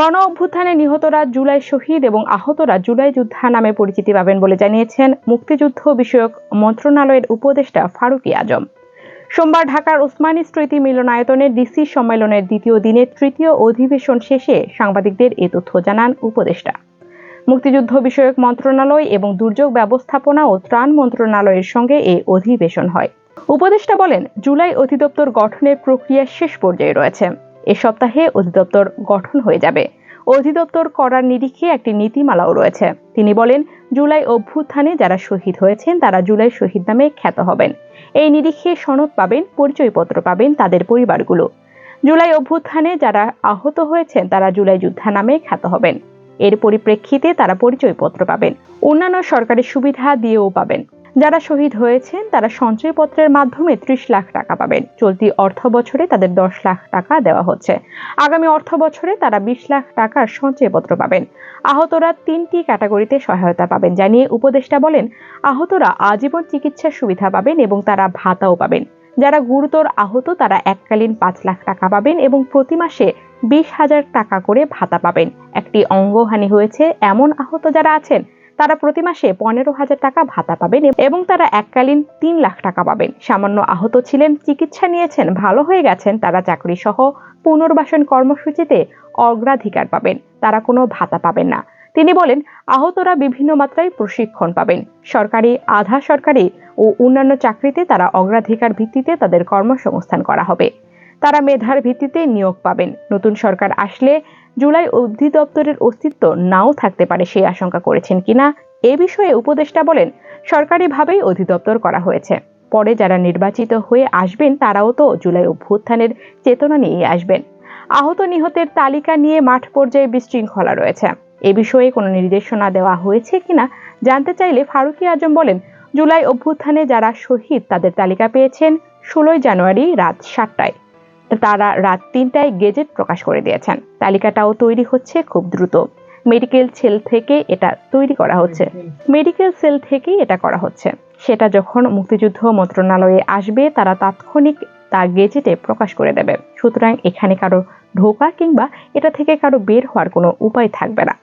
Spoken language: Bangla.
গণ অভ্যুত্থানে নিহতরা জুলাই শহীদ এবং আহতরা জুলাই যোদ্ধা নামে পরিচিতি পাবেন বলে জানিয়েছেন মুক্তিযুদ্ধ বিষয়ক মন্ত্রণালয়ের উপদেষ্টা ফারুকি আজম। সোমবার ঢাকার ওসমানী স্মৃতি মিলনায়তনে ডিসি সম্মেলনের দ্বিতীয় দিনের তৃতীয় অধিবেশন শেষে সাংবাদিকদের এ তথ্য জানান উপদেষ্টা। মুক্তিযুদ্ধ বিষয়ক মন্ত্রণালয় এবং দুর্যোগ ব্যবস্থাপনা ও ত্রাণ মন্ত্রণালয়ের সঙ্গে এই অধিবেশন হয়। উপদেষ্টা বলেন, জুলাই অধিদপ্তর গঠনের প্রক্রিয়া শেষ পর্যায়ে রয়েছে। এ সপ্তাহে অধিদপ্তর গঠন হয়ে যাবে। অধিদপ্তর করার নিরিখে একটি নীতিমালাও রয়েছে। তিনি বলেন, জুলাই অভ্যুত্থানে যারা শহীদ হয়েছেন, তারা জুলাই শহীদ নামে খ্যাত হবেন। এই নিরিখে সনদ পাবেন, পরিচয়পত্র পাবেন তাদের পরিবারগুলো। জুলাই অভ্যুত্থানে যারা আহত হয়েছেন, তারা জুলাই যোদ্ধা নামে খ্যাত হবেন। এর পরিপ্রেক্ষিতে তারা পরিচয়পত্র পাবেন। অন্যান্য সরকারি সুবিধা দিয়েও পাবেন। যারা শহীদ হয়েছেন, তারা সঞ্চয়পত্রের মাধ্যমে ত্রিশ লাখ টাকা পাবেন। চলতি অর্থ বছরে তাদের দশ লাখ টাকা দেওয়া হচ্ছে। আগামী অর্থ বছরে তারা বিশ লাখ টাকার সঞ্চয়পত্র পাবেন। আহতরা তিনটি ক্যাটাগরিতে সহায়তা পাবেন জানিয়ে উপদেষ্টা বলেন, আহতরা আজীবন চিকিৎসার সুবিধা পাবেন এবং তারা ভাতাও পাবেন। যারা গুরুতর আহত, তারা এককালীন পাঁচ লাখ টাকা পাবেন এবং প্রতি মাসে বিশ হাজার টাকা করে ভাতা পাবেন। একটি অঙ্গহানি হয়েছে। এমন আহত যারা আছেন তারা প্রতি মাসে পনেরো হাজার টাকা ভাতা পাবেন এবং তারা এককালীন তিন লাখ টাকা পাবেন। সামান্য আহত ছিলেন, চিকিৎসা নিয়েছেন, ভালো হয়ে গেছেন, তারা চাকরি সহ পুনর্বাসন কর্মসূচিতে অগ্রাধিকার পাবেন। তারা কোনো ভাতা পাবেন না। তিনি বলেন, আহতরা বিভিন্ন মাত্রায় প্রশিক্ষণ পাবেন। সরকারি, আধা সরকারি ও অন্যান্য চাকরিতে তারা অগ্রাধিকার ভিত্তিতে তাদের কর্মসংস্থান করা হবে। তারা মেধার ভিত্তিতে নিয়োগ পাবেন। নতুন সরকার আসলে জুলাই অধিদপ্তরের অস্তিত্ব নাও থাকতে পারে সেই আশঙ্কা করেছেন কিনা এ বিষয়ে উপদেষ্টা বলেন, সরকারিভাবেই অধিদপ্তর করা হয়েছে। পরে যারা নির্বাচিত হয়ে আসবেন তারাও তো জুলাই অভ্যুত্থানের চেতনা নিয়ে আসবেন। আহত নিহতের তালিকা নিয়ে মাঠ পর্যায়ে বিশৃঙ্খলা রয়েছে। এ বিষয়ে কোনো নির্দেশনা দেওয়া হয়েছে কিনা জানতে চাইলে ফারুকি আজম বলেন, জুলাই অভ্যুত্থানে যারা শহীদ তাদের তালিকা পেয়েছেন ষোলোই জানুয়ারি রাত সাতটায়। তারা রাত তিনটায় গেজেট প্রকাশ করে দিয়েছেন। তালিকাটাও তৈরি হচ্ছে খুব দ্রুত। মেডিকেল সেল থেকে এটা তৈরি করা হচ্ছে। মেডিকেল সেল থেকেই এটা করা হচ্ছে। সেটা যখন মুক্তিযুদ্ধ মন্ত্রণালয়ে আসবে, তারা তাৎক্ষণিক তা গেজেটে প্রকাশ করে দেবে। সুতরাং এখানে কারও ঢোকা কিংবা এটা থেকে কারও বের হওয়ার কোনো উপায় থাকবে না।